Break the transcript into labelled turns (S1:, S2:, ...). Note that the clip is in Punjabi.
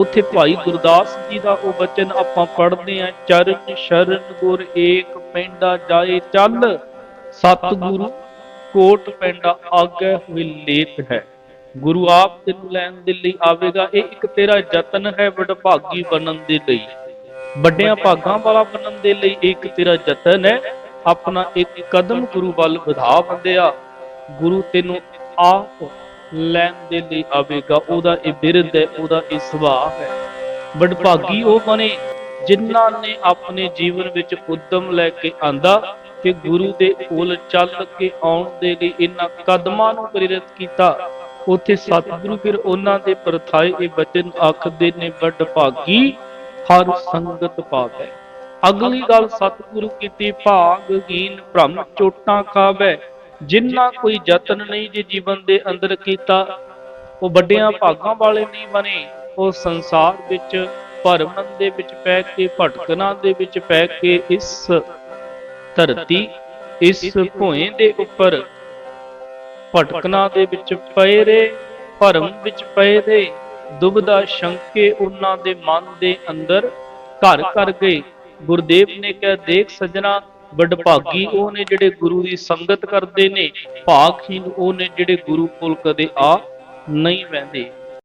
S1: ਉੱਥੇ ਭਾਈ ਗੁਰਦਾਸ ਜੀ ਦਾ ਉਹ ਬਚਨ ਆਪਾਂ ਪੜ੍ਹਦੇ ਆਂ ਚਰਨ ਸ਼ਰਨ ਗੁਰ ਏਕ ਪੈਂਡਾ ਜਾਏ ਚੱਲ, ਸਤਿਗੁਰੂ ਕੋਟ ਪੈਂਡਾ ਆਗੇ ਹੋਏ ਲੇਤ ਹੈ। ਗੁਰੂ ਆਪ ਤੈਨੂੰ ਲੈਣ ਦੇ ਲਈ ਆਵੇਗਾ, ਇਹ ਇੱਕ ਤੇਰਾ ਯਤਨ ਹੈ ਵਡਭਾਗੀ ਬਣਨ ਦੇ ਲਈ। ਵੱਡਿਆਂ ਭਾਗਾਂ ਵਾਲਾ ਬਣਨ ਦੇ ਲਈ ਇੱਕ ਤੇਰਾ ਯਤਨ ਹੈ। ਆਪਣਾ ਇੱਕ ਕਦਮ ਗੁਰੂ ਵੱਲ ਵਧਾ ਬੰਦਿਆ। ਗੁਰੂ ਤੈਨੂੰ ਆਪ ਲੈਣ ਦੇ ਲਈ ਆਵੇਗਾ, ਉਹਦਾ ਇਹ ਬਿਰਧ ਹੈ, ਉਹਦਾ ਇਹ ਸੁਭਾਅ ਹੈ। ਵਡਭਾਗੀ ਉਹ ਬਣੇ ਜਿਨ੍ਹਾਂ ਨੇ ਆਪਣੇ ਜੀਵਨ ਵਿੱਚ ਉਦਮ ਲੈ ਕੇ ਆਂਦਾ ਕਿ ਗੁਰੂ ਦੇ ਕੋਲ ਚੱਲ ਕੇ ਆਉਣ ਦੇ ਲਈ ਇਹਨਾਂ ਕਦਮਾਂ ਨੂੰ ਪ੍ਰੇਰਿਤ ਕੀਤਾ। ਉੱਥੇ ਸਤਿਗੁਰੂ ਫਿਰ ਉਹਨਾਂ ਦੇ ਪਰਥਾਏ ਇਹ ਬਚਨ ਆਖਦੇ ਨੇ ਵਡਭਾਗੀ ਹਰ ਸੰਗਤ ਪਾਵੇ। ਅਗਲੀ ਗੱਲ ਸਤਿਗੁਰੂ ਕੀਤੀ ਭਾਗ ਗੀਨ ਭ੍ਰਮ ਚੋਟਾਂ ਖਾਵੇ। ਜਿੰਨਾ ਕੋਈ ਯਤਨ ਨਹੀਂ ਜੇ ਜੀਵਨ ਦੇ ਅੰਦਰ ਕੀਤਾ, ਉਹ ਵੱਡਿਆਂ ਭਾਗਾਂ ਵਾਲੇ ਨਹੀਂ ਬਣੇ। ਉਹ ਸੰਸਾਰ ਵਿੱਚ ਭਰਮਨ ਦੇ ਵਿੱਚ ਪੈ ਕੇ, ਭਟਕਣਾ ਦੇ ਵਿੱਚ ਪੈ ਕੇ ਇਸ ਧਰਤੀ, ਇਸ ਭੋਏ ਦੇ ਉੱਪਰ ਭਟਕਣਾ ਦੇ ਵਿੱਚ ਪਏ ਰਹੇ, ਭਰਮ ਵਿੱਚ ਪਏ ਰਹੇ, ਦੁਬਦਾ ਸ਼ੰਕੇ ਉਹਨਾਂ ਦੇ ਮਨ ਦੇ ਅੰਦਰ ਘਰ ਕਰ ਗਏ। ਗੁਰਦੇਵ ਨੇ ਕਿਹਾ, ਦੇਖ ਸਜਣਾ ਵਡਭਾਗੀ ਉਹ ਨੇ ਜਿਹੜੇ ਗੁਰੂ ਦੀ ਸੰਗਤ ਕਰਦੇ ਨੇ ਭਾਗਹੀਨ ਉਹ ਨੇ ਜਿਹੜੇ ਗੁਰੂ ਕੋਲ ਕਦੇ ਆ ਨਹੀਂ ਵਹਿੰਦੇ।